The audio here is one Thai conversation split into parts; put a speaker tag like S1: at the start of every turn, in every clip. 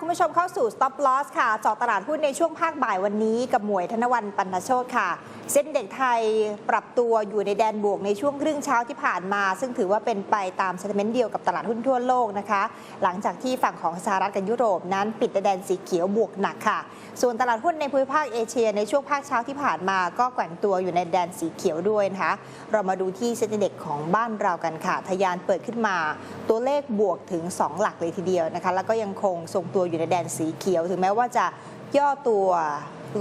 S1: คุณผู้ชมเข้าสู่ Stop Loss ค่ะจอตลาดหุ้นในช่วงภาคบ่ายวันนี้กับหมวยธนวันปันโชตค่ะ เส้นเด็กไทยปรับตัวอยู่ในแดนบวกในช่วงครึ่งเช้าที่ผ่านมา ซึ่งถือว่าเป็นไปตามเซนติเมนต์เดียวกับตลาดหุ้นทั่วโลกนะคะ หลังจากที่ฝั่งของสหรัฐกับยุโรปนั้นปิดในแดนสีเขียวบวกหนักค่ะ ส่วนตลาดหุ้นในภูมิภาคเอเชีย ในช่วงภาคเช้าที่ผ่านมาก็แกว่งตัวอยู่ในแดนสีเขียวด้วยนะคะ เรามาดูที่เซ็นเด็กของบ้านเรากันค่ะทะยานเปิดขึ้นมา ตัวเลขบวกถึง 2 หลักเลยทีเดียวนะคะ แล้วก็ยังคงทรงตัวอยู่ในแดนสีเขียว ถึงแม้ว่าจะย่อตัว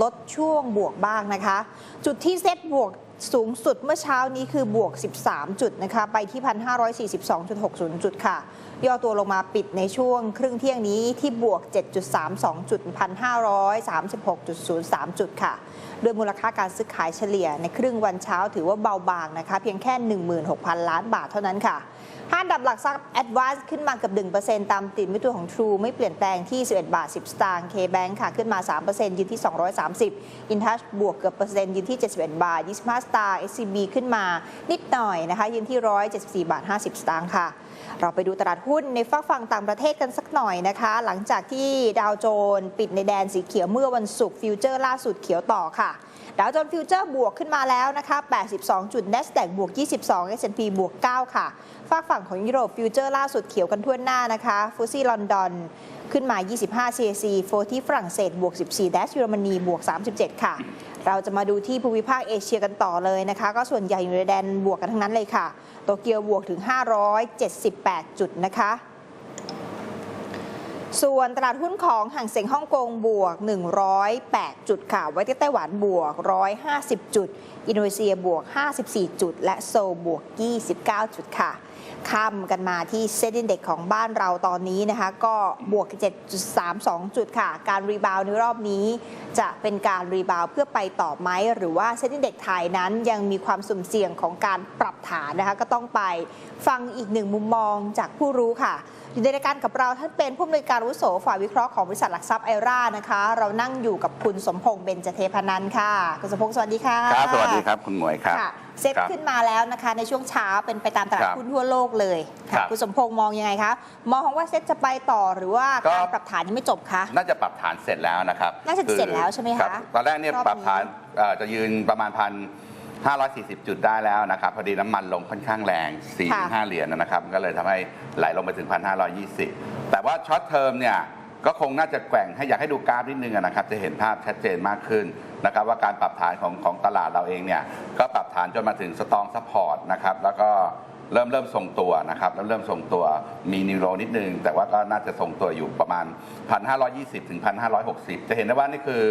S1: ลดช่วงบวกบ้างนะคะ จุดที่เซ็ตบวกสูงสุดเมื่อเช้านี้คือบวก 13 จุดนะคะ ไปที่ 1,542.60 จุดค่ะ ย่อตัวลงมาปิดในช่วงครึ่งเที่ยงนี้ที่บวก 7.32 จุด 1,536.03 จุดค่ะด้วยมูลค่าการซื้อขายเฉลี่ยในครึ่งวันเช้าถือว่าเบาบางนะคะ เพียงแค่ 16,000 ล้านบาทเท่านั้นค่ะ ห้าดับหลักทรัพย์ Advance ขึ้นมาเกับ1%ตามติดมิตัวของ True ไม่เปลี่ยนแปลงที่ 11 บาท 10 สตางค์ K-Bank ค่ะ ขึ้นมา 3%ยืนที่ 230 InTouch บวกเกือบเปอร์เซ็นต์ยืนที่ 71 บาท 25 สตางค์ SCB ขึ้นมานิดหน่อยนะคะ ยืนที่ 174 บาท 50 สตางค์ค่ะ เราไปดูตลาดหุ้นในฝั่งฝั่งต่างประเทศกันสักหน่อยนะคะ หลังจากที่ดาวโจนส์ปิดในแดนสีเขียวเมื่อวันศุกร์ฟิวเจอร์ล่าสุดเขียวต่อค่ะ ดาวโจนส์ฟิวเจอร์บวกขึ้นมาแล้วนะคะ82 จุด NASDAQ บวก 22 S&P บวก 9 ค่ะฝากฝั่งของยุโรปฟิวเจอร์ล่าสุดเขียวกันทั่วหน้านะคะฟูซี่ลอนดอนขึ้นมา 25 CAC 40ฝรั่งเศสบวก 14 ดัชเยอรมนีบวก 37 ค่ะ เราจะมาดูที่ภูมิภาคเอเชียกันต่อเลยนะคะ ก็ส่วนใหญ่อยู่ในแดนบวกกันทั้งนั้นเลยค่ะ โตเกียวบวกถึง 578 จุดนะคะ ส่วนตลาดหุ้นของห่างเสียงฮ่องกงบวก 108 จุดค่ะ ไว้ที่ไต้หวันบวก 150 จุด อินโดนีเซียบวก 54 จุด และโซลบวก 29 จุดค่ะข้ามกันมาที่เซ็นดินเด็กของบ้านเราตอนนี้นะคะ ก็บวก 7.32 จุดค่ะ การรีบาวในรอบนี้ จะเป็นการรีบาวเพื่อไปต่อไหม หรือว่าเซ็นดินเด็กไทยนั้นยังมีความสุ่มเสี่ยงของการปรับฐานนะคะ ก็ต้องไปฟังอีกหนึ่งมุมมองจากผู้รู้ค่ะ อยู่ในรายการกับเราท่านเป็นผู้อำนวยการอาวุโสฝ่ายวิเคราะห์ของบริษัทหลักทรัพย์ไอร่านะคะ เรานั่งอยู่กับคุณสมพงษ์เบญจเทพนันท์ค่ะ คุณสมพงษ์สวัสดีค่ะ
S2: ครับ สวัสดีครับคุณหมวยครับ
S1: ค่ะเซ็ต
S2: ครับ
S1: ขึ้นมาแล้วนะคะ ในช่วงเช้าเป็นไปตามตลาด
S2: ครับ
S1: หุ้นทั่วโลกเลย
S2: ครั
S1: ค่ะ
S2: บ
S1: คุณสมพงษ์มองยังไงคะมองว่าเซ็ตจะไปต่อหรือว่า
S2: ก็
S1: การปรับฐานยังไม่จบคะ
S2: น่าจะปรับฐานเสร็จแล้วนะครับ
S1: น่าจะเสร็จแล้วใช่ไหมคะ
S2: รับตอนแรกเนี่ย
S1: รอบนี้
S2: ปรับฐานเอ่อจะยืนประมาณพัน 540 จุดได้แล้วนะครับ พอดีน้ำมันลงค่อนข้างแรง 4-5 เหรียญนะครับ ก็เลยทำให้ไหลลงไปถึง 1,520 แต่ว่าช็อตเทอมเนี่ยก็คงน่าจะแกว่งให้อยากให้ดูกราฟนิดนึงอะนะครับ จะเห็นภาพชัดเจนมากขึ้นนะครับ ว่าการปรับฐานของของตลาดเราเองเนี่ย ก็ปรับฐานจนมาถึงสตองซัพพอร์ตนะครับ แล้วก็เริ่มเริ่มทรงตัวนะครับเริ่มเริ่มทรงตัวมีนิวโรนิดนึง แต่ว่าก็น่าจะทรงตัวอยู่ประมาณ 1,520 ถึง 1,560 จะเห็นได้ว่านี่คือ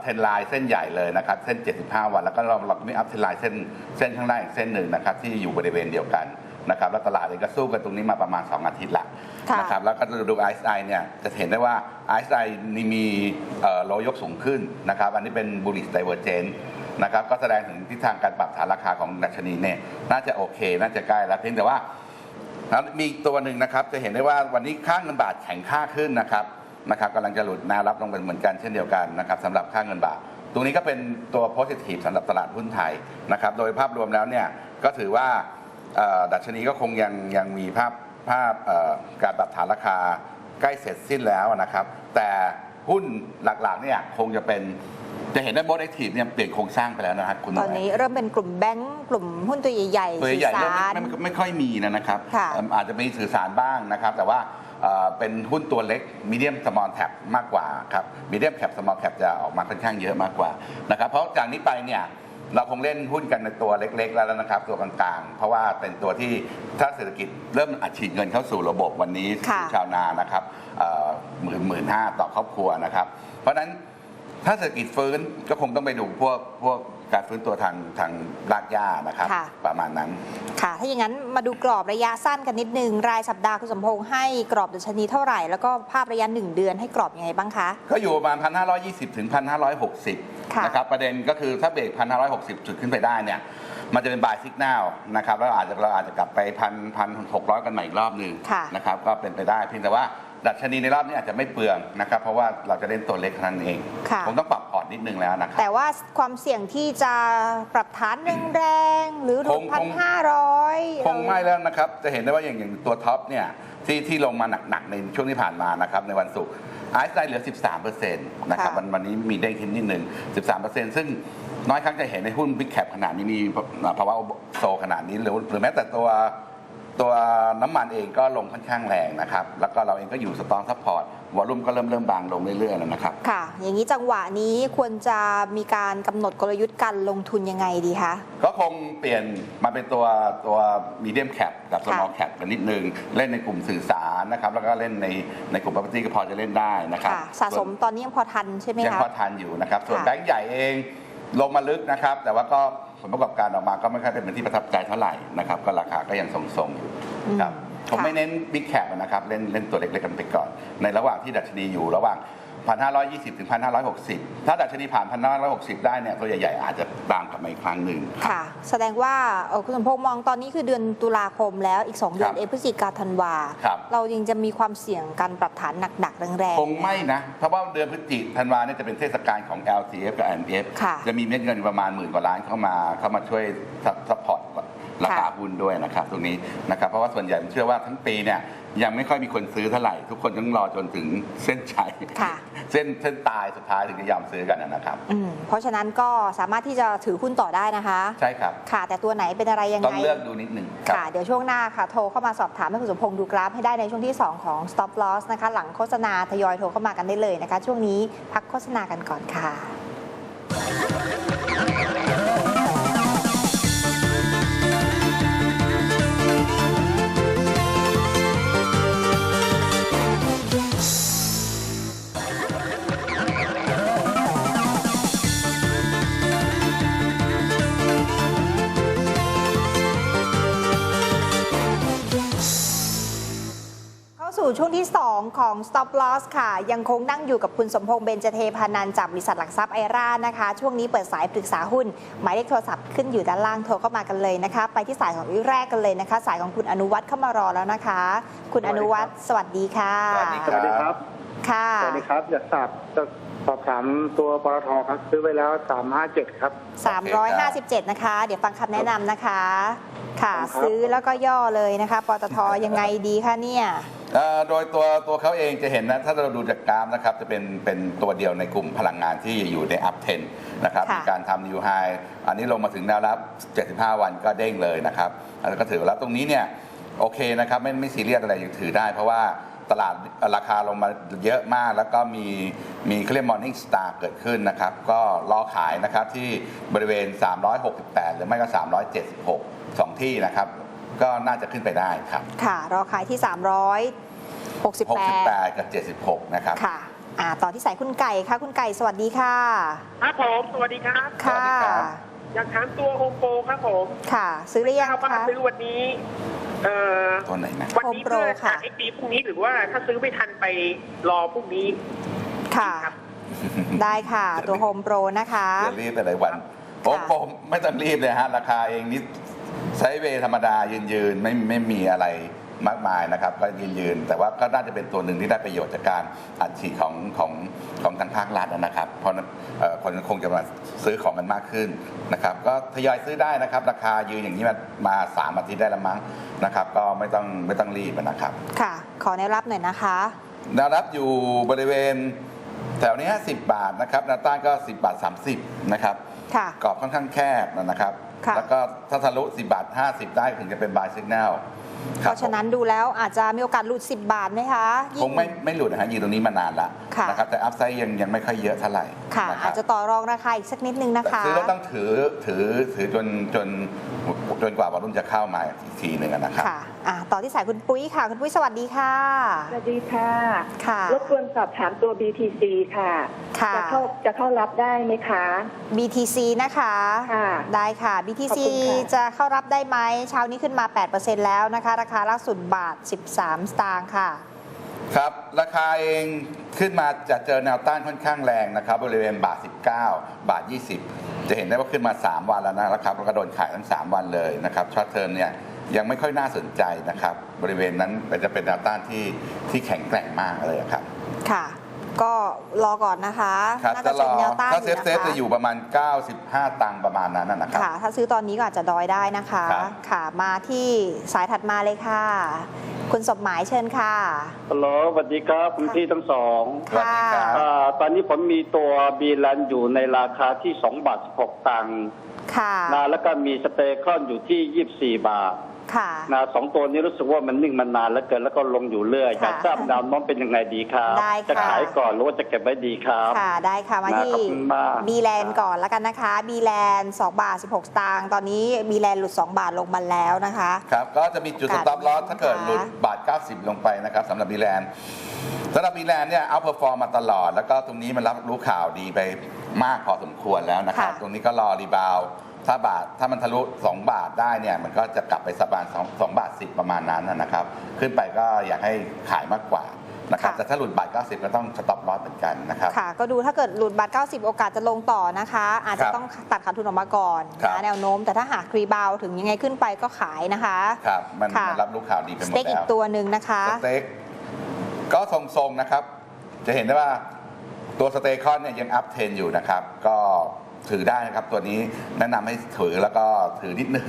S2: เทนไลน์เส้นใหญ่เลยนะครับ เส้น 75 วัน แล้วก็เราเราก็มีอัพเทนไลน์เส้นเส้นข้างล่างอีกเส้นหนึ่งนะครับที่อยู่บริเวณเดียวกันนะครับแล้วตลาดเองก็สู้กันตรงนี้มาประมาณ 2 อาทิตย์ละ
S1: ค่ะ
S2: นะครับแล้วก็ดู ISI เนี่ยจะเห็นได้ว่า ISI นี่มีโลยกสูงขึ้นนะครับอันนี้เป็น bullish divergence นะครับก็แสดงถึงทิศทางการปรับฐานราคาของดัชนีเนี่ยน่าจะโอเค น่าจะใกล้แล้วเพียงแต่ว่าแล้วมีอีกตัวหนึ่งนะครับจะเห็นได้ว่าวันนี้ค่าเงินบาทแข็งค่าขึ้นนะครับ นะครับกำลังจะหลุดแนวรับลงไปเหมือนกันเช่นเดียวกันนะครับสำหรับค่าเงินบาท ตรงนี้ก็เป็นตัวโพซิทีฟสำหรับตลาดหุ้นไทยนะครับโดยภาพรวมแล้วเนี่ยก็ถือว่าเอ่อดัชนีก็คงยังยังมีภาพภาพเอ่อการปรับฐานราคาใกล้เสร็จสิ้นแล้วนะครับ แต่หุ้นหลักๆเนี่ยคงจะเป็นจะเห็นได้โมดแอคทีฟเนี่ยเปลี่ยนโครงสร้างไปแล้วนะครับคุณห
S1: ตอนนี้เริ่มเป็นกลุ่มแบงก์กลุ่มหุ้นตัวใหญ่ๆ
S2: ตัว
S1: สื่อ
S2: ใหญ่ๆเริ่ม
S1: สาร
S2: ไม่ไม่ไม่ค่อยมีนะครับ
S1: ค่ะ
S2: เอิ่มอาจจะมีสื่อสารบ้างนะครับ แต่ว่า เอ่อเป็นหุ้นตัวเล็กมีเดียมสมอลแ a ปมากกว่าครับมีเดียมแคปสมอลแ a ปจะออกมาค่อนข้างเยอะมากกว่านะครับเพราะจากนี้ไปเนี่ยเราคงเล่นหุ้นกันในตัวเล็ก ๆ แล้วนะครับ ตัวกลางๆ เพราะว่าเป็นตัวที่ถ้าเศรษฐกิจเริ่มอัดฉีดเงินเข้าสู่ระบบวันนี้
S1: ค่ะ
S2: ชาวนานะครับหมื่นหมื่นห้าต่อครอบครัวนะครับ เพราะฉะนั้นถ้าเศรษฐกิจฟื้นก็คงต้องไปดูพวกพวก การฟื้นตัวทางทางรากหญ้านะครับ
S1: ค่ะ
S2: ประมาณนั้น
S1: ค่ะ ถ้าอย่างนั้นมาดูกรอบระยะสั้นกันนิดนึง รายสัปดาห์คุณสมพงษ์ให้กรอบดัชนีเท่าไหร่ แล้วก็ภาพระยะ 1 เดือนให้กรอบยังไงบ้างคะ
S2: ก็อยู่ประมาณ 1,520 ถึง 1,560
S1: ค่ะ
S2: นะครับ ประเด็นก็คือถ้าเบรก 1,560 จุดขึ้นไปได้เนี่ย มันจะเป็นบายสิกแนลนะครับ แล้วอาจจะเราอาจจะกลับไปพันพันหกร้อยกันใหม่อีกรอบหนึ่ง
S1: ค่ะ
S2: นะครับ ก็เป็นไปได้เพียงแต่ว่า ดัชนีในรอบนี้อาจจะไม่เปลืองนะครับเพราะว่าเราจะเล่นตัวเล็กเท่านั้นเอง
S1: ค่ะ
S2: ผมต้องปรับพอร์ตนิดนึงแล้วนะครับ
S1: แต่ว่าความเสี่ยงที่จะปรับฐานแรงๆหรือหลุ
S2: ค
S1: ด
S2: ง
S1: พั
S2: คนง
S1: ห้าร้อย
S2: คงไม่แล้วนะครับ จะเห็นได้ว่าอย่างอย่างตัวท็อปเนี่ยที่ที่ลงมาหนักๆในช่วงที่ผ่านมานะครับในวันศุกร์ไอซ์ไลน์เหลือ 13%นะครับ
S1: ค่ะ
S2: วันวันนี้มีเด้งขึ้นนิดหนึ่ง13%ซึ่งน้อยครั้งจะเห็นในหุ้นบิ๊กแคปขนาดนี้มีภาวะโซขนาดนี้หรือหรือแม้แต่ตัว ตัวน้ำมันเองก็ลงค่อนข้างแรงนะครับ แล้วก็เราเองก็อยู่สตองซัพพอร์ตวอลุ่มก็เริ่มเริ่มบางลงเรื่อยๆแล้วนะครับ
S1: ค่ะ อย่างนี้จังหวะนี้ควรจะมีการกำหนดกลยุทธ์การลงทุนยังไงดีคะ
S2: ก็คงเปลี่ยนมาเป็นตัวตัวมีเดียมแคปกับ small
S1: ค่ะ
S2: cap กันนิดนึง เล่นในกลุ่มสื่อสารนะครับ แล้วก็เล่นในในกลุ่ม property ก็พอจะเล่นได้นะครับ
S1: ค่ะสะสมตอนนี้ยังพอทันใช่ไหม
S2: ยัง
S1: คะ
S2: พอทันอยู่นะครับ ส่วน
S1: ค่ะ
S2: แบงก์ใหญ่เองลงมาลึกนะครับ แต่ว่าก็ ผลประกอบการออกมาก็ไม่ค่อยเป็นที่ประทับใจเท่าไหร่นะครับ ก็ราคาก็ยังทรงๆอยู่ครับ
S1: อืม
S2: ผม
S1: ค่ะ
S2: ไม่เน้นบิ๊กแคปนะครับเล่นเล่นตัวเล็กๆกันไปก่อน ในระหว่างที่ดัชนีอยู่ระหว่าง 1,520 ถึง 1,560 ถ้าดัชนีผ่าน 1,560 ได้เนี่ยตัวใหญ่ๆ อาจจะตามกลับมาอีกครั้งหนึ่งครับ
S1: ค่ะ แสดงว่าเอ่อคุณสมพงษ์มองตอนนี้คือเดือนตุลาคมแล้วอีก 2 เดือน
S2: ครับ
S1: เอพฤศจิกาธันวา
S2: ครับ
S1: เรายังจะมีความเสี่ยงการปรับฐานหนักๆ แรงๆ
S2: คงไม่นะ เพราะว่าเดือนพฤศจิกธันวาเนี่ยจะเป็นเทศกาลของ LCF กับ MPF
S1: ค่ะ
S2: จะมีเม็ดเงินประมาณหมื่นกว่าล้านเข้ามาเข้ามาช่วยซัพพอร์ตราคา
S1: ค่ะ
S2: หุ้นด้วยนะครับตรงนี้นะครับเพราะว่าส่วนใหญ่ผมเชื่อว่าทั้งปีเนี่ย ยังไม่ค่อยมีคนซื้อเท่าไหร่ ทุกคนต้องรอจนถึงเส้นชัย
S1: ค่ะ
S2: เส้นเส้นตายสุดท้ายถึงจะยอมซื้อกันนะครับ
S1: อืมเพราะฉะนั้นก็สามารถที่จะถือหุ้นต่อได้นะคะ
S2: ใช่ครับ
S1: ค่ะ แต่ตัวไหนเป็นอะไรยัง
S2: ต้
S1: ไง
S2: องเลือกดูนิดหนึ่งครับ
S1: ค่ะ เดี๋ยวช่วงหน้าค่ะ โทรเข้ามาสอบถามให้คุณสมพงษ์ดูกราฟให้ได้ในช่วงที่ 2 ของ stop loss นะคะ หลังโฆษณาทยอยโทรเข้ามากันได้เลยนะคะ ช่วงนี้พักโฆษณากันก่อนค่ะ stop loss ค่ะ ยังคงนั่งอยู่กับคุณสมพงษ์เบญจเทพานันท์จากบริษัทหลักทรัพย์ไอร่านะคะ ช่วงนี้เปิดสายปรึกษาหุ้น หมายเลขโทรศัพท์ขึ้นอยู่ด้านล่างโทรเข้ามากันเลยนะคะ ไปที่สายของวิแรกกันเลยนะคะ สายของคุณอนุวัฒน์เข้ามารอแล้วนะคะ คุณอนุวัฒน์สวัสดีค่ะ
S2: สวัสดี
S3: สวัสดีครับ
S1: ค่ะ
S3: สวัสดีครับอยากทราบจะสอบถามตัวปตทครับซื้อไว้แล้วสามห้าเจ็ดครับ
S1: 357 นะคะ เดี๋ยวฟังคำแนะนำนะคะ ค่ะ
S3: ครับ
S1: ซื้อแล้วก็ย่อเลยนะคะปตทยังไงดีคะเนี่ย
S2: เอ่อ โดยตัวตัวเขาเองจะเห็นนะ ถ้าเราดูจากกราฟนะครับ จะเป็นเป็นตัวเดียวในกลุ่มพลังงานที่อยู่ในอัพเทนนะครับ
S1: ค่ะ
S2: มีการทำนิวไฮอันนี้ลงมาถึงแนวรับ 75 วันก็เด้งเลยนะครับ แล้วก็ถือว่าแล้วตรงนี้เนี่ยโอเคนะครับ ไม่ไม่ซีเรียสอะไรยังถือได้เพราะว่าตลาดราคาลงมาเยอะมาก แล้วก็มีมีเครียกมอร์นิ่งสตาร์เกิดขึ้นนะครับ ก็รอขายนะครับที่บริเวณ 368 หรือไม่ก็ 376สองที่นะครับ ก็น่าจะขึ้นไปได้ครับ
S1: ค่ะ รอขายที่ 368
S2: 68 กับ 76 นะครับ
S1: ค่ะอ่าต่อที่สายคุณไก่ค่ะ คุณไก่สวัสดีค่ะ
S4: ครับผมสวัสดีครับ
S1: ค่ะ
S2: สวัสดีครับ
S4: อยากถามตัวโฮมโปรครับผม
S1: ค่ะ ซื้อหรือยัง
S4: ถ้าว่า
S1: คะ
S4: ซื้อวันนี้เอ่อ
S2: ตัวไหนนะ
S4: วันนี้
S1: Home Pro
S4: เพื่อ
S1: ค่ะ
S4: ขายปีพรุ่งนี้หรือว่าถ้าซื้อไม่ทันไปรอพรุ่งนี้
S1: ค่ะ
S4: ครับ
S1: ได้ค่ะ ตัวโฮมโปรนะคะ
S2: อย่ารีบไปหลายวันโอ้ผมไม่ต้องรีบเลยฮะ ราคาเองนี่ ใช้เวย์ธรรมดายืนยืนๆไม่ไม่มีอะไรมากมายนะครับก็ยืนยืนๆแต่ว่าก็น่าจะเป็นตัวหนึ่งที่ได้ประโยชน์จากการอัดฉีดของของของทางภาครัฐนะครับ เพราะฉะนั้นเอ่อคนคงจะมาซื้อของกันมากขึ้นนะครับ ก็ทยอยซื้อได้นะครับ ราคายืนอย่างนี้มามาสามอาทิตย์ได้แล้วมั้งนะครับ ก็ไม่ต้องไม่ต้องรีบนะครับ
S1: ค่ะ ขอแนวรับหน่อยนะคะ
S2: แนวรับอยู่บริเวณแถวนี้10บาทนะครับแนวต้านก็ 10 บาท 30 นะครับ
S1: ค่ะ
S2: กรอบค่อนข้างแคบนะครับ
S1: ค่ะ
S2: แล้วก็ถ้าทะลุ10 บาท 50 ได้ถึงจะเป็น buy signal
S1: เพราะฉะนั้นดูแล้วอาจจะมีโอกาสหลุด 10 บาทไหมคะ
S2: ค
S1: ยิ่
S2: งไม่ไม่หลุดนะฮะยืนตรงนี้มานานละ
S1: ค่ะ
S2: นะครับแต่อัพไซด์ยังยังไม่ค่อยเยอะเท่าไหร่
S1: ค่ะ
S2: นค
S1: อา
S2: รับ
S1: จจะต่อรองราคาอีกสักนิดนึงนะ
S2: แต่
S1: คะ
S2: ซื้อแล้วต้องถือถือถือจนจนจนกว่าวอลุ่มจะเข้ามาอีกทีหนึ่งอะนะครับ
S1: ค่ะอ่าต่อที่สายคุณปุ้ยค่ะคุณปุ้ยสวัสดีค่ะ
S5: สวัสดีค่ะ
S1: ค่ะ
S5: รบกวนสอบถามตัว BTC ค่ะ
S1: ค่ะ
S5: จะเข้าจะเข้ารับได้ไหมคะ
S1: BTC นะคะ
S5: ค่ะ
S1: ได้ค่ะ
S5: ขอบ
S1: BTC
S5: คุณค่ะ
S1: จะเข้ารับได้ไหมเช้านี้ขึ้นมา 8%แล้วนะคะ ราคาล่าสุดบาท 13 สตางค์ค่ะ
S2: ครับ ราคาเองขึ้นมาจะเจอแนวต้านค่อนข้างแรงนะครับ บริเวณบาท 19 บาท 20 จะเห็นได้ว่าขึ้นมา 3 วันแล้วนะครับแล้วก็โดนขายทั้ง 3 วันเลยนะครับช็อตเทอมเนี่ยยังไม่ค่อยน่าสนใจนะครับ บริเวณนั้นจะเป็นแนวต้านที่ที่แข็งแกร่งมากเลยครับ
S1: ค่ะ ก็รอก่อนนะคะ
S2: ครับ
S1: น่า
S2: จะ
S1: จะ
S2: ร
S1: เช็
S2: อ
S1: คแนวต้าน
S2: ถ้า
S1: อ
S2: เซ
S1: ยู่
S2: ฟ
S1: นะ
S2: เซฟ
S1: คะ
S2: จะอยู่ประมาณ 95 ตังค์ประมาณนั้นนะนะครับ
S1: ค่ะ ถ้าซื้อตอนนี้ก็อาจจะดอยได้นะคะ
S2: ครับ
S1: ค่ะมาที่สายถัดมาเลยค่ะ คุณสมหมายเชิญค่ะ
S6: ฮัลโหลสวัสดีครับคุณพี่ทั้งสอง
S2: สวัสดีครับ
S6: อ่าตอนนี้ผมมีตัวบีแลนอยู่ในราคาที่ 2 บาท 16 ตังค์
S1: ค่ะ
S6: นะแล้วก็มีสเตคอนอยู่ที่ 24 บาท
S1: ค่ะ
S6: นะสองตัวนี้รู้สึกว่ามันนิ่งมานานแล้วเกินแล้วก็ลงอยู่เรื่อย
S1: ค่ะ
S6: อยากทราบแนวโน้มเป็นยังไงดีครับ
S1: ได้ค่ะ
S6: จะขายก่อนหรือว่าจะเก็บไว้ดีครับ
S1: ค่ะได้ค่ะมา
S6: นะ
S1: ที่
S6: ขอบคุณมาก
S1: บีแลนด์ก่อนแล้วกันนะคะ บีแลนด์2บาท 16 สตางค์ตอนนี้บีแลนด์หลุด 2 บาทลงมาแล้วนะคะ
S2: ครับก็จะมีจุดส
S1: โอกาส
S2: ต็อปลอสถ้าเกิด
S1: นะคะ
S2: หลุดบาท 90 ลงไปนะครับสำหรับบีแลนด์สำหรับบีแลนด์เนี่ยเอาเพอร์ฟอร์มมาตลอด แล้วก็ตรงนี้มันรับรู้ข่าวดีไปมากพอสมควรแล้วนะครับ
S1: ค่ะ
S2: ตรงนี้ก็รอรีบาวด์ ถ้าบาทถ้ามันทะลุ 2 บาทได้เนี่ยมันก็จะกลับไปสักประมาณ2 2บาท10 ประมาณนั้นนะครับ ขึ้นไปก็อยากให้ขายมากกว่านะครับ
S1: ค่ะ
S2: แต่ถ้าหลุดบาท 90 ก็ต้องสต็อปลอสเหมือนกันนะครับ
S1: ค่ะ ก็ดูถ้าเกิดหลุดบาท 90 โอกาสจะลงต่อนะคะ อาจจะ
S2: ครับ
S1: ต้องตัดขาดทุนออกมาก่อน
S2: ครับ
S1: นะแนวโน้ม แต่ถ้าหากรีบาวด์ถึงยังไงขึ้นไปก็ขายนะคะ
S2: ครับมัน
S1: ค่ะ
S2: มันรับรู้ข่าวดีไปห
S1: ส
S2: มด
S1: เต็กอี
S2: แล้
S1: ก
S2: ว
S1: ตัวหนึ่งนะคะ
S2: สเต็กก็ทรงๆนะครับ จะเห็นได้ว่าตัวสเตคอนเนี่ยยังอัพเทนอยู่นะครับ ก็ ถือได้นะครับตัวนี้แนะนำให้ถือแล้วก็ถือนิดนึง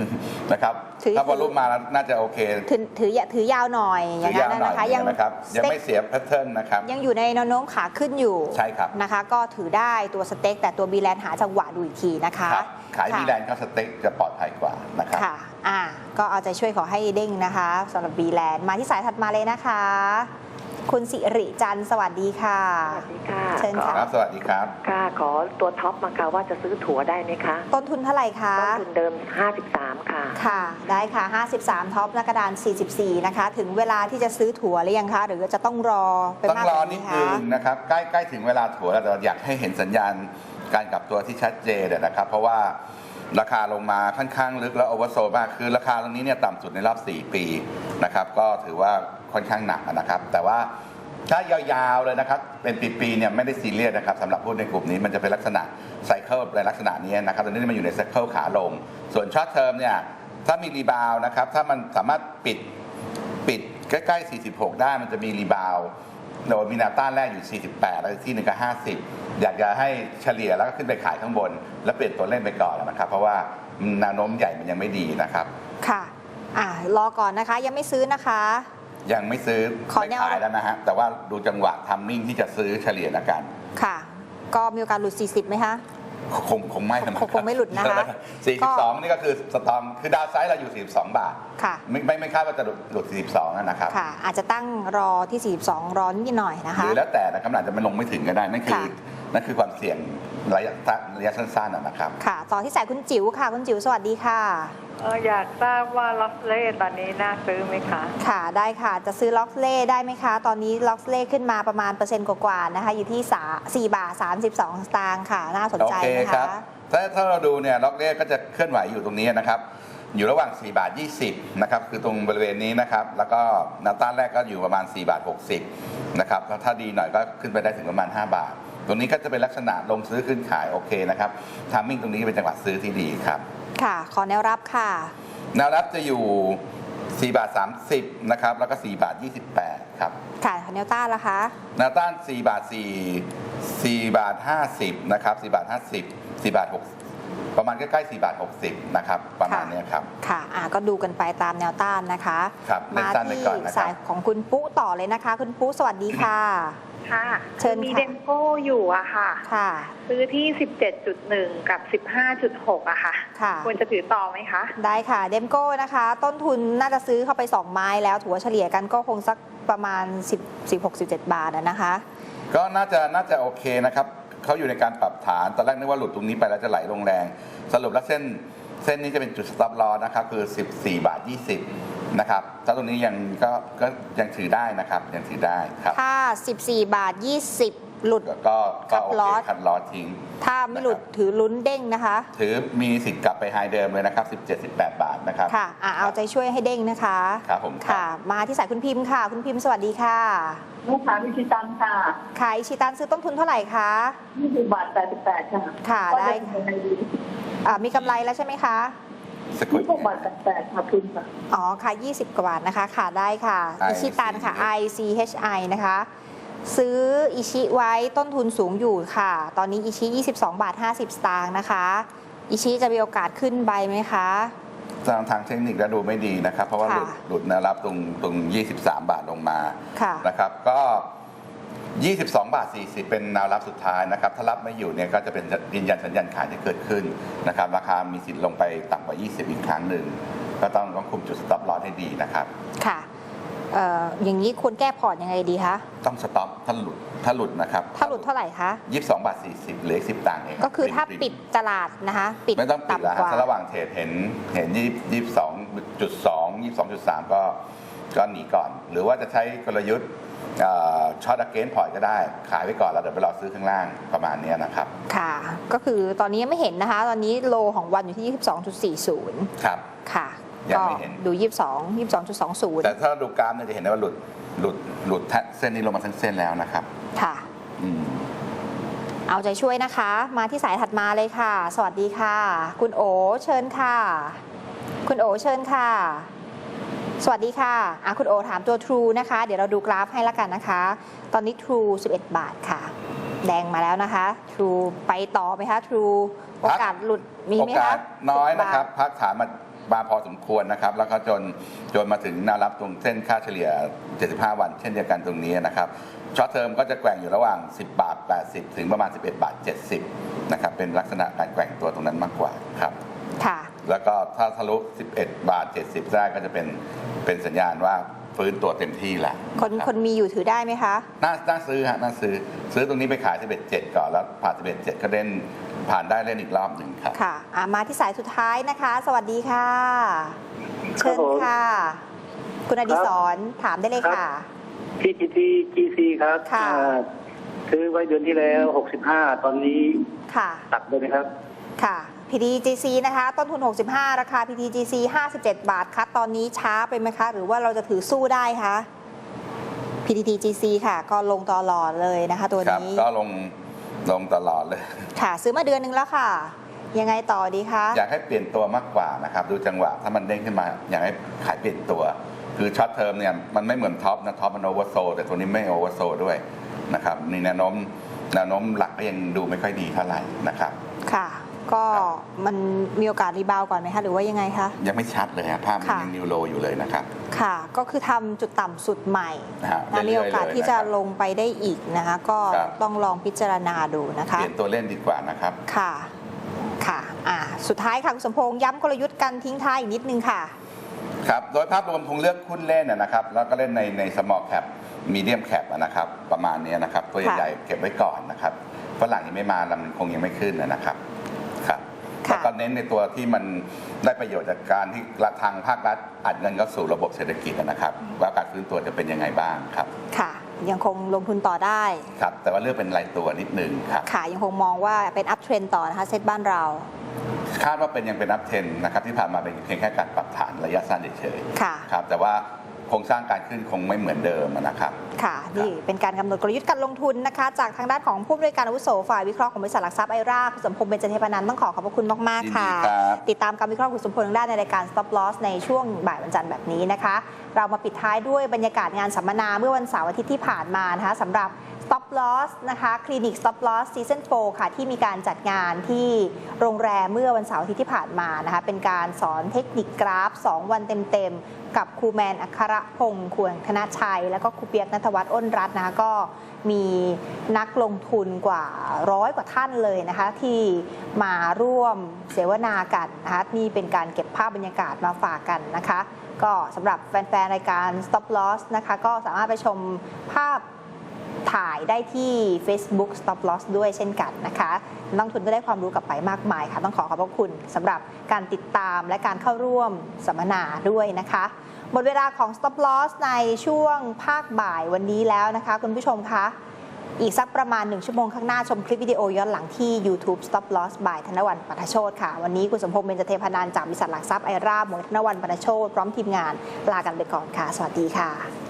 S2: นะครับ
S1: ถือ
S2: ถ้าบอลลุ่มมาแล้วน่าจะโอเค
S1: ถือถือถือยาวหน่อยอย่าง
S2: ถื
S1: นั้น
S2: หน่อย
S1: นะคะ
S2: นึงนะครับ
S1: ส
S2: ยัง
S1: เต็ก
S2: ไม่เสียแพทเทิร์นนะครับ
S1: ยังอยู่ในแนวโน้มขาขึ้นอยู่
S2: ใช่ครับ
S1: นะคะ ก็ถือได้ตัวสเต็กแต่ตัวบีแลนด์หาจังหวะดูอีกทีนะคะ
S2: ครับขาย
S1: ค่ะ
S2: มีแลนด์ก็สเต็กจะปลอดภัยกว่านะครับ
S1: ค่ะอ่าก็เอาใจช่วยขอให้เด้งนะคะสำหรับบีแลนด์มาที่สายถัดมาเลยนะคะ คุณสิริจันทร์สวัสดีค่ะ
S5: สวัสดีค่ะ
S1: เชิญค่ะ
S2: ครับ สวัสดีครับ
S5: ค่ะ ขอตัวท็อปมาค่ะว่าจะซื้อถั่วได้ไหมคะ
S1: ต้นทุนเท่าไหร่คะ
S5: ต้นทุนเดิม 53 ค่ะ
S1: ค่ะ ได้ค่ะ 53 ท็อปหนากระดาน 44 นะคะ ถึงเวลาที่จะซื้อถั่วหรือยังคะ หรือจะต้องรอไป
S2: ต้อง
S1: มาก
S2: ร
S1: ก
S2: อ
S1: ว่า
S2: นิ
S1: นี้
S2: ด
S1: คะ
S2: นึงนะครับ ใกล้ใกล้ถึงเวลาถัวแล้วแต่อยากให้เห็นสัญญาณการกลับตัวที่ชัดเจนนะครับ เพราะว่าราคาลงมาค่อนข้างลึกแล้วโอเวอร์โซมากคือราคาตรงนี้เนี่ยต่ำสุดในรอบ 4 ปีนะครับ ก็ถือว่า ค่อนข้างหนักนะครับ แต่ว่าถ้ายาวๆเลยนะครับ เป็นปีๆเนี่ยไม่ได้ซีเรียสนะครับสำหรับหุ้นในกลุ่มนี้มันจะเป็นลักษณะไซเคิลในลักษณะนี้นะครับตอนนี้มันอยู่ในไซเคิลขาลง ส่วนช็อตเทอมเนี่ยถ้ามีรีบาวนะครับ ถ้ามันสามารถปิดปิดใกล้ๆ 46 ได้มันจะมีรีบาวโดยมีแนวต้านแรกอยู่ 48 แล้วที่หนึ่งก็50 อยากจะให้เฉลี่ยแล้วก็ขึ้นไปขายข้างบน แล้วเปลี่ยนตัวเล่นไปก่อนนะครับ เพราะว่าแนวโน้มใหญ่มันยังไม่ดีนะครับ
S1: ค่ะ อ่ารอก่อนนะคะ ยังไม่ซื้อนะคะ
S2: ยังไม่ซื้อ
S1: ขอ
S2: ไม่
S1: แนว
S2: ขายแล้วนะฮะ แต่ว่าดูจังหวะทัมมิ่งที่จะซื้อเฉลี่ยแล้วกัน
S1: ค่ะ ก็มีโอกาสหลุด 40ไหมคะ
S2: คงคงไม่นะ
S1: คงคงไม่หลุดนะคะ
S2: 42 นี่ก็คือสตอมคือดาวไซด์เราอยู่ 42 บาท
S1: ค่ะ
S2: ไม่ไม่ไม่คาดว่าจะหลุดหลุด 42นะครับ
S1: ค่ะ อาจจะตั้งรอที่ 42รอนิดหน่อยนะ
S2: ห
S1: คะ
S2: รือแล้วแต่นะครับอาจจะมันลงไม่ถึงก็ได้ นั่นคือ
S1: ค่ะ
S2: นั่นคือความเสี่ยงระยะระยะสั้นๆนะนะครับ
S1: ค่ะ ต่อที่สายคุณจิ๋วค่ะ คุณจิ๋วสวัสดีค่ะ
S7: เอออยากทราบว่าล็อสเล่ตอนนี้น่าซื้อไหมคะ
S1: ค่ะได้ค่ะ จะซื้อล็อกเล่ได้ไหมคะ ตอนนี้ล็อกเล่ขึ้นมาประมาณเปอร์เซ็นต์กว่าๆนะคะ อยู่ที่ 4 บาท 32 สตางค์ค่ะ น่าสน
S2: โอ
S1: ใจ
S2: เค
S1: นะ
S2: ครั
S1: คะ
S2: บถ้าถ้าเราดูเนี่ยล็อกเลขก็จะเคลื่อนไหวอยู่ตรงนี้นะครับ อยู่ระหว่าง 4 บาท 20 นะครับ คือตรงบริเวณนี้นะครับ แล้วก็แนวต้านแรกก็อยู่ประมาณ 4 บาท 60 นะครับแล้วถ้าดีหน่อยก็ขึ้นไปได้ถึงประมาณ 5 บาท ตรงนี้ก็จะเป็นลักษณะลงซื้อขึ้นขายโอเคนะครับทามมิ่งตรงนี้เป็นจังหวะซื้อที่ดีครับ
S1: ค่ะ ขอแนวรับค่ะ
S2: แนวรับจะอยู่ 4 บาท 30 นะครับ แล้วก็ 4 บาท 28 ครับ
S1: ค่ะแนวต้านละคะ
S2: แนวต้าน 4 บาท 4 4 บาท 50 นะครับ 4 บาท 50 4 บาท 6ประมาณใกล้ๆ4บาท 60 นะครับ ประมาณ
S1: ค่ะ
S2: เนี้ยครับ
S1: ค่ะอ่าก็ดูกันไปตามแนวต้านนะคะ
S2: ครับเล่น
S1: มา
S2: สั้นไป
S1: ที่
S2: ก่อนนะครับ
S1: สายของคุณปุ๊ต่อเลยนะคะ คุณปุ๊สวัสดีค่ะ
S7: ค่ะ
S1: เชิญ
S7: มี
S1: ค่ะ
S7: เดมโก้อยู่อะค่ะ
S1: ค่ะ
S7: ซื้อที่ 17.1 กับ 15.6อะค่ะ
S1: ค่ะ
S7: ควรจะถือต่อไหมคะ
S1: ได้ค่ะ เดมโก้นะคะ ต้นทุนน่าจะซื้อเข้าไป 2 ไม้แล้วถัวเฉลี่ยกันก็คงสักประมาณ 10 16 17 บาทอะนะคะ
S2: ก็น่าจะน่าจะโอเคนะครับเขาอยู่ในการปรับฐานตอนแรกนึกว่าหลุดตรงนี้ไปแล้วจะไหลลงแรง สรุปแล้วเส้นเส้นนี้จะเป็นจุด stop loss นะครับคือ 14 บาท 20 นะครับถ้าตรงนี้ยังก็ก็ยังถือได้นะครับยังถือได้ครับ
S1: ถ้า 14 บาท 20 หลุด
S2: ก็ก็ก็โอ
S1: Cut
S2: เค
S1: loss
S2: คัดลอสทิ้ง
S1: ถ้าไม่หลุดถือลุ้นเด้งนะคะ
S2: ถือมีสิทธิ์กลับไปไฮเดิมเลยนะครับ17-18 บาทนะครับ
S1: ค่ะอะเอาใจช่วยให้เด้งนะคะ
S2: ครับผมครับ
S1: ค่ะ มาที่สายคุณพิมพ์ค่ะ คุณพิมพ์สวัสดีค่ะ
S5: ลูกค้าวิชิตันค่ะ
S1: ขายชิตันซื้อต้นทุนเท่าไหร่คะ
S5: 20บาท88ค่ะ
S1: ค่ะได้
S5: ว่าจะเป็นยังไงดี
S1: อ่ามีกำไรแล้วใช่ไหมคะ
S2: สกุล
S5: 26บาท88ค่ะคุณค่ะ
S1: อ๋อค่ะ 20 กว่าบาทนะคะ ค่ะได้ค่ะ
S2: ICH
S1: อิชิตันค่ะ I C H I นะคะ ซื้ออิชิไว้ต้นทุนสูงอยู่ค่ะ ตอนนี้อิชิ22 บาท 50 สตางค์นะคะ อิชิจะมีโอกาสขึ้นใบไหมคะ
S2: ทางทางเทคนิคแล้วดูไม่ดีนะครับ เพราะว่าหลุด
S1: ค่ะ
S2: หลุดแนวรับตรงตรง 23 บาทลงมา
S1: ค่ะ
S2: นะครับ ก็ 22 บาท 40 เป็นแนวรับสุดท้ายนะครับ ถ้ารับไม่อยู่เนี่ยก็จะเป็นยืนยันสัญญาณขายที่เกิดขึ้นนะครับ ราคามีสิทธิ์ลงไปต่ำกว่า 20 อีกครั้งหนึ่ง ก็ต้องต้องคุมจุดสต็อปลอสให้ดีนะครับ
S1: ค่ะเอ่ออย่างนี้ควรแก้พอร์ตยังไงดีคะ
S2: ต้องสต็อปถ้าหลุดถ้าหลุดนะครับ
S1: ถ้าหลุดเท่าไหร่คะ
S2: 22 บาท 40เหลืออีก10ตังค์เอง
S1: ก็คือถ้า
S2: ริมๆ
S1: ปิดตลาดนะคะ ปิด
S2: ไม่ต้องปิดแล้ว
S1: ต่ำกว่า
S2: ฮะถ้าระหว่างเทรดเห็นเห็นยี่ยี่สองจุดสองยี่สองจุดสามก็ก็หนีก่อน หรือว่าจะใช้กลยุทธ์ ช็อตเกนพอร์ตก็ได้ ขายไว้ก่อนแล้วเดี๋ยวไปรอซื้อข้างล่างประมาณเนี้ยนะครับ
S1: ค่ะ ก็คือตอนนี้ยังไม่เห็นนะคะ ตอนนี้โลของวันอยู่ที่ 22.40
S2: ครับ
S1: ค่ะ
S2: ยัง
S1: ก็
S2: ไม่เห็น
S1: ดู 22 22.20
S2: แต่ถ้าเราดูกราฟเนี่ยจะเห็นได้ว่าหลุดหลุดหลุดเส้นนี้ลงมาทั้งเส้นแล้วนะครับ
S1: ค่ะ
S2: อืม
S1: เอาใจช่วยนะคะ มาที่สายถัดมาเลยค่ะ สวัสดีค่ะ คุณโอเชิญค่ะ คุณโอเชิญค่ะ สวัสดีค่ะอะคุณโอถามตัว True นะคะ เดี๋ยวเราดูกราฟให้ละกันนะคะ ตอนนี้ True 11 บาทค่ะ แดงมาแล้วนะคะ True ไปต่อไหมคะ True โอกาสหลุดมี
S2: โอ
S1: ไหม
S2: กา
S1: คะ
S2: สน้อยนะครับ
S1: 10
S2: พักฐานมามาพอสมควรนะครับ แล้วก็จนจนมาถึงแนวรับตรงเส้นค่าเฉลี่ย 75 วัน เช่นเดียวกันตรงนี้นะครับช็อตเทอมก็จะแกว่งอยู่ระหว่าง 10 บาท 80 ถึงประมาณ 11 บาท 70 นะครับ เป็นลักษณะการแกว่งตัวตรงนั้นมากกว่าครับ
S1: ค่ะ
S2: แล้วก็ถ้าทะลุ 11 บาท 70 ได้ก็จะเป็นเป็นสัญญาณว่าฟื้นตัวเต็มที่แล้ว
S1: คน
S2: รับ
S1: คนมีอยู่ถือได้ไหมคะ
S2: น่าน่าซื้อฮะน่าซื้อ ซื้อตรงนี้ไปขาย 11.7 ก่อนแล้วผ่าน 11.7 ก็เล่นผ่านได้เล่นอีกรอบหนึ่งครับ
S1: ค่ะอะมาที่สายสุดท้ายนะคะ สวัสดีค่ะ
S3: ครั
S1: เชิ
S3: บ
S1: ญ
S3: ผม
S1: ค่ะ คุณอดิศรถามได้เลยค่ะ
S3: ที่จีทีจีซีครับ
S1: ค่ะ
S3: อ่าซื้อไว้เดือนที่แล้วหกสิบห้าตอนนี้
S1: ค่ะ
S3: ตัดเลยไหมครับ
S1: ค่ะ PTGC นะคะ ต้นทุน 65 ราคา PTGC 57 บาทคัดตอนนี้ช้าไปไหมคะ หรือว่าเราจะถือสู้ได้คะ PTGC ค่ะ ก็ลงตลอดเลยนะคะ ตัว
S2: ครับ
S1: นี้
S2: ก็ลงลงตลอดเลย
S1: ค่ะ ซื้อมาเดือนนึงแล้วค่ะ ยังไงต่อดีคะ
S2: อยากให้เปลี่ยนตัวมากกว่านะครับ ดูจังหวะถ้ามันเด้งขึ้นมาอยากให้ขายเปลี่ยนตัว คือช็อตเทอมเนี่ยมันไม่เหมือนท็อปนะท็อปมันโอเวอร์โซแต่ตัวนี้ไม่โอเวอร์โซด้วยนะครับนี่แนวโน้มแนวโน้มหลักก็ยังดูไม่ค่อยดีเท่าไหร่นะครับ
S1: ค่ะ ก็
S2: ครับ
S1: มันมีโอกาสรีบาวด์ก่อนไหมคะ หรือว่ายังไงคะ
S2: ยังไม่ชัดเลยฮะภาพมัน
S1: ค่ะ
S2: ยังนิวโลอยู่เลยนะครับ
S1: ค่ะ ก็คือทำจุดต่ำสุดใหม่
S2: นะฮะ
S1: นะมี
S2: เรื่
S1: โอ
S2: อยๆ
S1: กาส
S2: เลย
S1: ที่จะ
S2: นะครับ
S1: ลงไปได้อีกนะคะ ก็
S2: ครับ
S1: ต้องลองพิจารณาดูนะ
S2: เป
S1: คะ
S2: ลี่ยนตัวเล่นดีกว่านะครับ
S1: ค่ะ ค่ะ อ่า สุดท้ายค่ะ คุณสมพงษ์ย้ำกลยุทธ์กันทิ้งท้ายอีกนิดนึงค่ะ
S2: ครับ โดยภาพรวมคงเลือกหุ้นเล่นนะนะครับ แล้วก็เล่นในใน small cap medium cap นะครับ ประมาณนี้นะครับ ตัว
S1: ค่ะ
S2: ใหญ่ๆเก็บไว้ก่อนนะครับ ฝรั่งยังไม่มาแล้วมันคงยังไม่ขึ้นนะครับครับ
S1: ค่ะ
S2: แล้วก็เน้นในตัวที่มันได้ประโยชน์จากการที่รัฐทางภาครัฐอัดเงินเข้าสู่ระบบเศรษฐกิจนะครับว่าการฟื้นตัวจะเป็นยังไงบ้างครับ
S1: ค่ะยังคงลงทุนต่อได้
S2: ครับแต่ว่าเลือกเป็นรายตัวนิดนึงครับ
S1: ค่ะยังคงมองว่าเป็นอัพเทรนต่อนะคะเซตบ้านเรา
S2: คาดว่าเป็นยังเป็นนับเทนนะครับที่ผ่านมาเป็นเพียงแค่การปรับฐานระยะสั้นเฉย
S1: ค่ะ
S2: ๆครับแต่ว่าโครงสร้างการขึ้นคงไม่เหมือนเดิมนะครับ
S1: ค่ะ นี่เป็นการกำหนดกลยุทธ์การลงทุนนะคะ จากทางด้านของผู้บริการอาวุโสฝ่ายวิเคราะห์ของบริษัทหลักทรัพย์ไอราคุณสมพงษ์เบญจเทพนันท์ต้องขอขอบพระคุณมาก
S2: ยิน
S1: ๆ
S2: ดี
S1: ค่ะ
S2: ครับ
S1: ติดตามการวิเคราะห์คุณสมพงษ์ทางด้านในรายการ Stop Loss ในช่วงบ่ายวันจันทร์แบบนี้นะคะ เรามาปิดท้ายด้วยบรรยากาศงานสัมมนาเมื่อวันเสาร์อาทิตย์ที่ผ่านมานะคะสำหรับ Stop Loss นะคะคลินิก Stop Loss Season 4 ค่ะ ที่มีการจัดงานที่โรงแรมเมื่อวันเสาร์ทิตย์ที่ผ่านมานะคะ เป็นการสอนเทคนิคกราฟ 2 วันเต็มๆ กับครูแมน อัครพงศ์ควรคณะชัย แล้วก็ครูเปียกนัทวัฒน์อ้นรัตน์นะคะก็มีนักลงทุนกว่าร้อยกว่าท่านเลยนะคะ ที่มาร่วมเสวนากันนะคะนี่เป็นการเก็บภาพบรรยากาศมาฝากกันนะคะ ก็สำหรับแฟนๆรายการ Stop Loss นะคะ ก็สามารถไปชมภาพ ถ่ายได้ที่ Facebook Stop Loss ด้วยเช่นกันนะคะนักลงทุนก็ได้ความรู้กลับไปมากมายค่ะ ต้องขอขอบพระคุณสำหรับการติดตามและการเข้าร่วมสัมมนาด้วยนะคะ หมดเวลาของ Stop Loss ในช่วงภาคบ่ายวันนี้แล้วนะคะ คุณผู้ชมคะอีกสักประมาณ 1 ชั่วโมงข้างหน้าชมคลิปวิดีโอย้อนหลังที่ YouTube Stop Loss by ธนวันปัทโชตค่ะ วันนี้คุณสมพงษ์เบญจเทพนันจากบริษัทหลักทรัพย์ไอราบมวยธนวันปัทโชตพร้อมทีมงานลากันไปก่อนค่ะ สวัสดีค่ะ